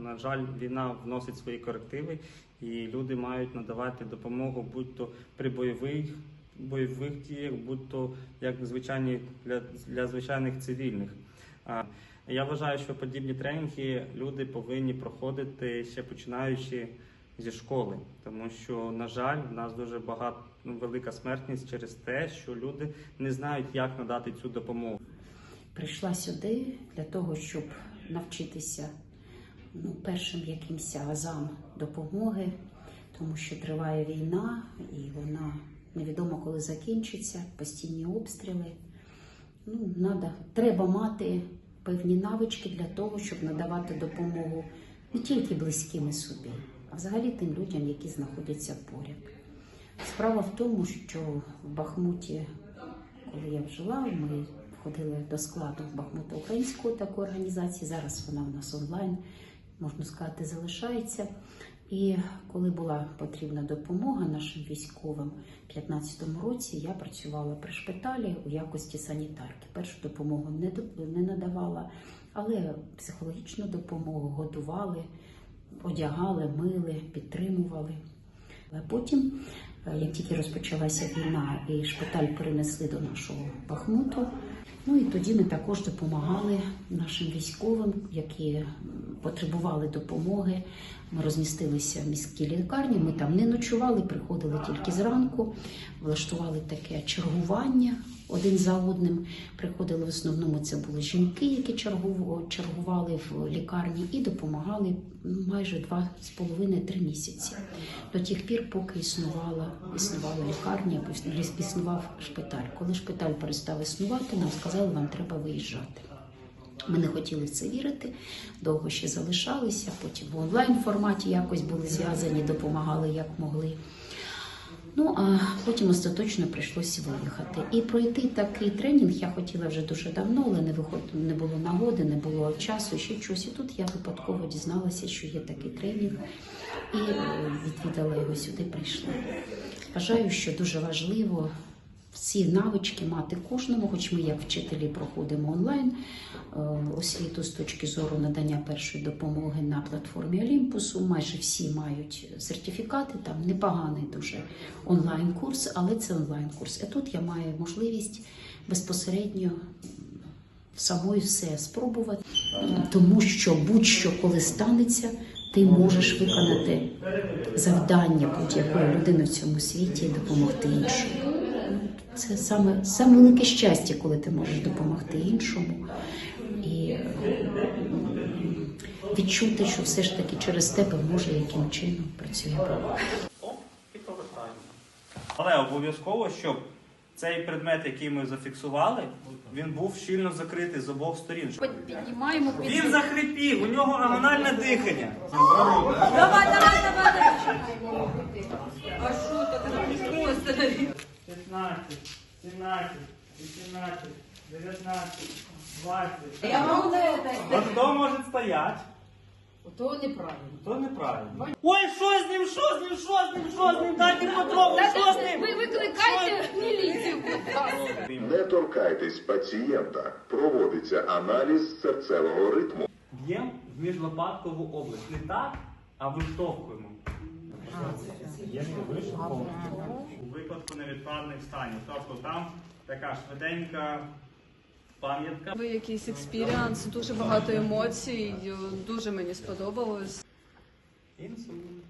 На жаль, війна вносить свої корективи, і люди мають надавати допомогу будь-то при бойових бойових діях, будь-то як звичайні для, для звичайних цивільних. Я вважаю, що подібні тренінги люди повинні проходити ще починаючи зі школи, тому що, на жаль, в нас дуже багато ну, велика смертність через те, що люди не знають, як надати цю допомогу. Прийшла сюди для того, щоб навчитися ну, першим якимось азам допомоги, тому що триває війна і вона невідомо коли закінчиться, постійні обстріли. Ну, надо, треба мати певні навички для того, щоб надавати допомогу не тільки близькими собі, а взагалі тим людям, які знаходяться поряд. Справа в тому, що в Бахмуті, коли я жила, ми входили до складу Бахмута української такої організації. Зараз вона у нас онлайн, можна сказати, залишається. І коли була потрібна допомога нашим військовим у 2015 році, я працювала при шпиталі у якості санітарки. Першу допомогу не, надавала, але психологічну допомогу годували, одягали, мили, підтримували. Але потім, е, як тільки розпочалася війна і шпиталь перенесли до нашого Бахмуту, ну і тоді ми також допомагали нашим військовим, які потребували допомоги. Ми розмістилися в міській лікарні. Ми там не ночували, приходили тільки зранку, влаштували таке чергування один за одним. Приходили в основному це були жінки, які чергували в лікарні і допомагали ну, майже два з половиною три місяці до тих пір, поки існувала існувала лікарня, або існував шпиталь. Коли шпиталь перестав існувати, нам сказали, вам треба виїжджати. Ми не хотіли в це вірити, довго ще залишалися, потім в онлайн форматі якось були зв'язані, допомагали як могли. Ну а потім остаточно прийшлося виїхати. І пройти такий тренінг я хотіла вже дуже давно, але не виход... не було нагоди, не було часу, ще чогось. І тут я випадково дізналася, що є такий тренінг, і відвідала його сюди. Прийшла. Вважаю, що дуже важливо всі навички мати кожному, хоч ми, як вчителі, проходимо онлайн е, освіту з точки зору надання першої допомоги на платформі Олімпусу. Майже всі мають сертифікати, там непоганий дуже онлайн-курс, але це онлайн-курс. А тут я маю можливість безпосередньо самою все спробувати, тому що будь-що коли станеться, ти можеш виконати завдання будь-якої людини в цьому світі і допомогти іншому. Це саме, саме велике щастя, коли ти можеш допомогти іншому і відчути, що все ж таки через тебе може яким чином працює Бог. І повертаємо. Але обов'язково, щоб цей предмет, який ми зафіксували, він був щільно закритий з обох сторін. Піднімаємо під... Він захрипів, у нього агональне дихання. Давай, давай, давай, давай. А що просто 16, 17, 18, 19, 20. Я можу От хто може стояти? То неправильно. То неправильно. Ой, що з ним, що з ним, що з ним, що з ним? Дайте потрогати, що з ним? Ви викликайте міліцію, будь ласка. Не торкайтесь пацієнта. Проводиться аналіз серцевого ритму. Б'ємо в міжлопаткову область. Не так, а виштовхуємо. У випадку невідкладних станів. Тобто там така швиденька пам'ятка. Ви якийсь експіріанс, дуже багато емоцій, дуже мені сподобалось. Інсулін.